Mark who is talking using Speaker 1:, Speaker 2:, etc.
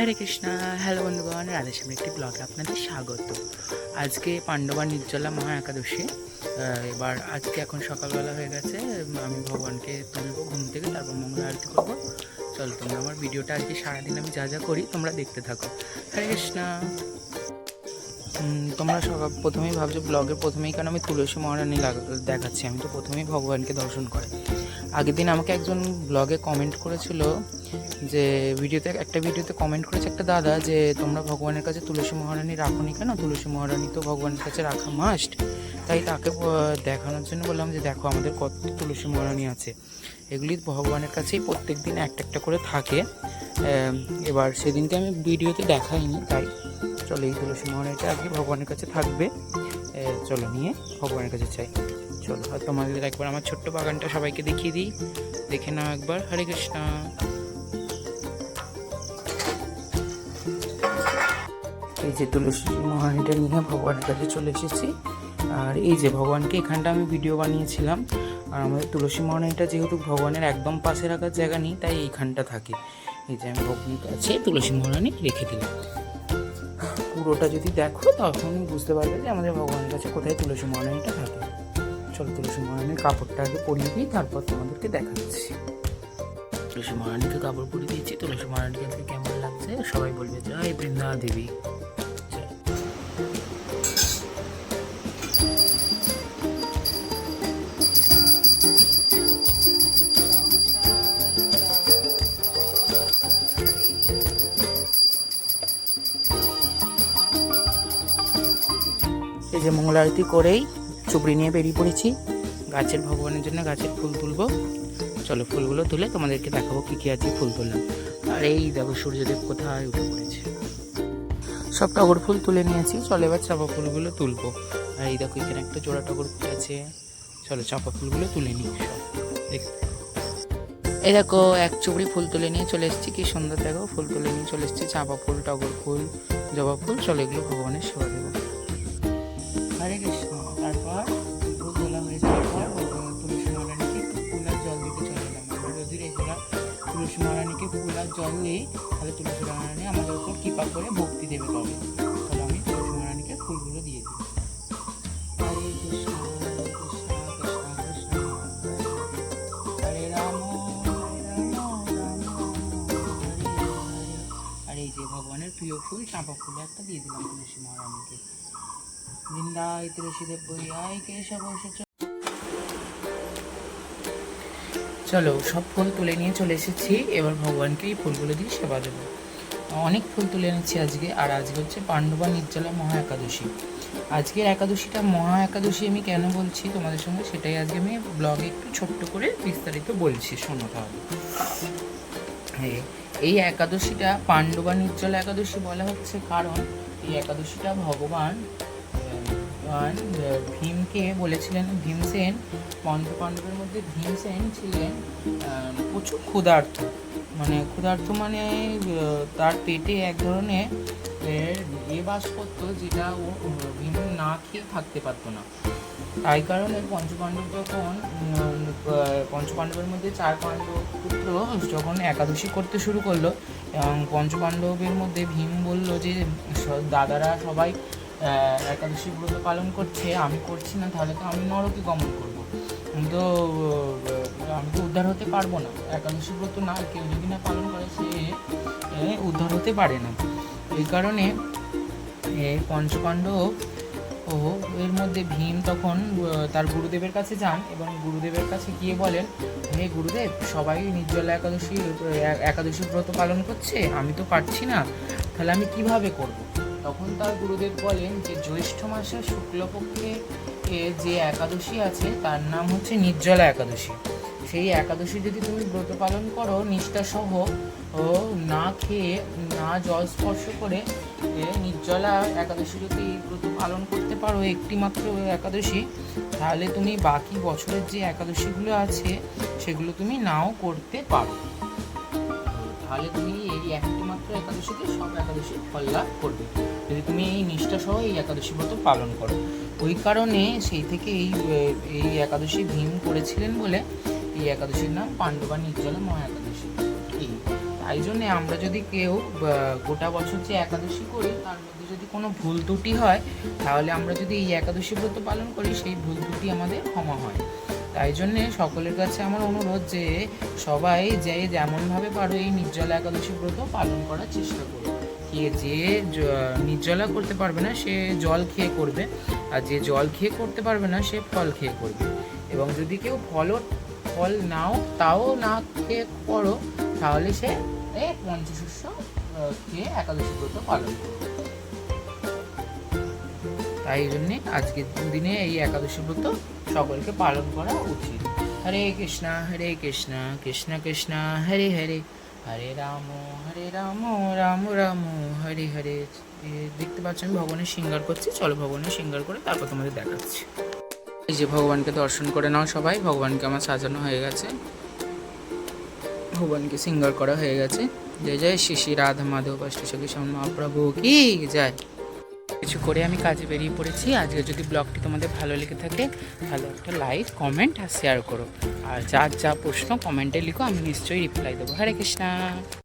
Speaker 1: হরে Krishna hello বন্ধুগণ রাধের একটি ব্লগে আপনাদের স্বাগত আজকে পাণ্ডবা নির্জলা মহা একাদশী এবার আজকে এখন সকালবেলা হয়ে গেছে আমি ভগবানকে তুলব ঘুম থেকে তারপর মঙ্গল আরতি করব চল তোমরা আমার ভিডিওটা আজকে সারাদিন আমি যা যা করি তোমরা দেখতে থাকো হরে কৃষ্ণ তোমরা সকাল প্রথমেই ভাবছো ব্লগের প্রথমেই কারণ আমি তুলসী মহারানী দেখাচ্ছি আমি তো প্রথমেই ভগবানকে দর্শন করে আগের দিন আমাকে একজন ব্লগে কমেন্ট করেছিল যে ভিডিওতে একটা ভিডিওতে কমেন্ট করেছে একটা দাদা যে তোমরা ভগবানের কাছে তুলসী মহারানী নি কেন তুলসী মহারানী তো ভগবানের কাছে রাখা মাস্ট তাই তাকে দেখানোর জন্য বললাম যে দেখো আমাদের কত তুলসী মহারানী আছে এগুলি ভগবানের কাছেই প্রত্যেক দিন একটা একটা করে থাকে এবার সেদিনকে আমি ভিডিওতে দেখাইনি তাই চলো এই তুলসী মহারানীটা আগে ভগবানের কাছে থাকবে চলো নিয়ে ভগবানের কাছে চাই চলো হয়তো আমাদের একবার আমার ছোট্ট বাগানটা সবাইকে দেখিয়ে দিই দেখে নাও একবার হরে কৃষ্ণা এই যে তুলসী মহানিটা নিয়ে ভগবানের কাছে চলে এসেছি আর এই যে ভগবানকে এখানটা আমি ভিডিও বানিয়েছিলাম আর আমাদের তুলসী মহানিটা যেহেতু ভগবানের একদম পাশে রাখার জায়গা নেই তাই এইখানটা থাকে এই যে আমি ভগবানের কাছে তুলসী মহারানী রেখে দিলাম পুরোটা যদি দেখো তখন বুঝতে পারবে যে আমাদের ভগবানের কাছে কোথায় তুলসী মহানিটা থাকে চল তুলসী মহারানীর কাপড়টা আগে পরিয়ে দিই তারপর তোমাদেরকে দেখাচ্ছি তুলসী মহারানীকে কাপড় পরিয়ে দিয়েছি তুলসী মহারানীকে কেমন লাগছে সবাই বলবে জয় বৃন্দা দেবী এই যে মঙ্গলারতি করেই চুপড়ি নিয়ে বেরিয়ে পড়েছি গাছের ভগবানের জন্য গাছের ফুল তুলবো চলো ফুলগুলো তুলে তোমাদেরকে দেখাবো কী কী আছে ফুল তুললাম আর এই দেখো সূর্যদেব কোথায় উঠে পড়েছে সব টগর ফুল তুলে নিয়েছি চলো এবার চাপা ফুলগুলো তুলবো আর এই দেখো এখানে একটা জোড়া টগর ফুল আছে চলো চাপা ফুলগুলো তুলে নিই সব এই দেখো এক চুবড়ি ফুল তুলে নিয়ে চলে এসেছি কি সুন্দর দেখো ফুল তুলে নিয়ে চলে এসেছি চাপা ফুল টগর ফুল জবা ফুল চলো এগুলো ভগবানের সেবা দেবো যদি গোলা জল নেই তাহলে তুলসী রানী আমাদের উপর কৃপা করে ভক্তি দেবে তবে তাহলে আমি তুলসী রানীকে ফুলগুলো দিয়ে দিই ভগবানের প্রিয় ফুল চাঁপা ফুল একটা দিয়ে দিলাম তুলসী মহারানীকে বৃন্দায় তুলসী দেব বলিয়ায় কেশব চলো সব ফুল তুলে নিয়ে চলে এসেছি এবার ভগবানকে এই ফুলগুলো দিয়ে সেবা দেবো অনেক ফুল তুলে এনেছি আজকে আর আজকে হচ্ছে পাণ্ডবা নির্জলা মহা একাদশী আজকের একাদশীটা মহা একাদশী আমি কেন বলছি তোমাদের সঙ্গে সেটাই আজকে আমি ব্লগে একটু ছোট্ট করে বিস্তারিত বলছি শোনো তাহলে এই একাদশীটা পাণ্ডবা নির্জলা একাদশী বলা হচ্ছে কারণ এই একাদশীটা ভগবান ভীমকে বলেছিলেন ভীমসেন পঞ্চপাণ্ডবের মধ্যে ভীমসেন ছিলেন প্রচুর ক্ষুধার্থ মানে ক্ষুধার্থ মানে তার পেটে এক ধরনের এ বাস করতো যেটা ও ভীম না খেয়ে থাকতে পারতো না তাই কারণে পঞ্চপাণ্ডব যখন পঞ্চপাণ্ডবের মধ্যে চার পাণ্ডব পুত্র যখন একাদশী করতে শুরু করলো এবং পঞ্চপাণ্ডবের মধ্যে ভীম বলল যে দাদারা সবাই একাদশী ব্রত পালন করছে আমি করছি না তাহলে তো আমি নরকে গমন করব তো আমি তো উদ্ধার হতে পারবো না একাদশী ব্রত না কেউ যদি না পালন করে সে উদ্ধার হতে পারে না এই কারণে পঞ্চকাণ্ড ও এর মধ্যে ভীম তখন তার গুরুদেবের কাছে যান এবং গুরুদেবের কাছে গিয়ে বলেন হে গুরুদেব সবাই নির্জলা একাদশী একাদশী ব্রত পালন করছে আমি তো পারছি না তাহলে আমি কিভাবে করব তখন তার গুরুদেব বলেন যে জ্যৈষ্ঠ মাসের শুক্লপক্ষে যে একাদশী আছে তার নাম হচ্ছে নির্জলা একাদশী সেই একাদশী যদি তুমি ব্রত পালন করো নিষ্ঠাসহ ও না খেয়ে না জল স্পর্শ করে নির্জলা একাদশী যদি ব্রত পালন করতে পারো একটি মাত্র একাদশী তাহলে তুমি বাকি বছরের যে একাদশীগুলো আছে সেগুলো তুমি নাও করতে পারো তাহলে তুমি এই একমাত্র একাদশীতে সব একাদশী ফল লাভ করবে যদি তুমি এই নিষ্ঠা সহ এই একাদশী ব্রত পালন করো ওই কারণে সেই থেকে এই এই একাদশী ভীম করেছিলেন বলে এই একাদশীর নাম পাণ্ডবা নির্জল মহা একাদশী তাই জন্যে আমরা যদি কেউ গোটা বছর যে একাদশী করি তার মধ্যে যদি কোনো ভুল ত্রুটি হয় তাহলে আমরা যদি এই একাদশী ব্রত পালন করি সেই ভুল ত্রুটি আমাদের ক্ষমা হয় তাই জন্যে সকলের কাছে আমার অনুরোধ যে সবাই যে যেমনভাবে পারো এই নির্জলা একাদশী ব্রত পালন করার চেষ্টা করো কে যে নির্জলা করতে পারবে না সে জল খেয়ে করবে আর যে জল খেয়ে করতে পারবে না সে ফল খেয়ে করবে এবং যদি কেউ ফল ফল নাও তাও না খেয়ে করো তাহলে সে পঞ্চশস্য খেয়ে একাদশী ব্রত পালন করবে তাই জন্যে আজকের দিনে এই একাদশী ব্রত সকলকে পালন করা উচিত হরে কৃষ্ণা হরে কৃষ্ণা কৃষ্ণ কৃষ্ণ হরে হরে হরে রাম হরে রাম রাম রাম হরে হরে দেখতে পাচ্ছ আমি ভগবানের শৃঙ্গার করছি চলো ভগবানের শৃঙ্গার করে তারপর তোমাদের দেখাচ্ছি এই যে ভগবানকে দর্শন করে নাও সবাই ভগবানকে আমার সাজানো হয়ে গেছে ভগবানকে সিঙ্গার করা হয়ে গেছে জয় জয় শ্রী শ্রী রাধা মাধব অষ্ট সখী শ্যাম মহাপ্রভু কি যায় কিছু করে আমি কাজে বেরিয়ে পড়েছি আজকে যদি ব্লগটি তোমাদের ভালো লেগে থাকে ভালো একটা লাইক কমেন্ট আর শেয়ার করো আর যার যা প্রশ্ন কমেন্টে লিখো আমি নিশ্চয়ই রিপ্লাই দেবো হরে কৃষ্ণা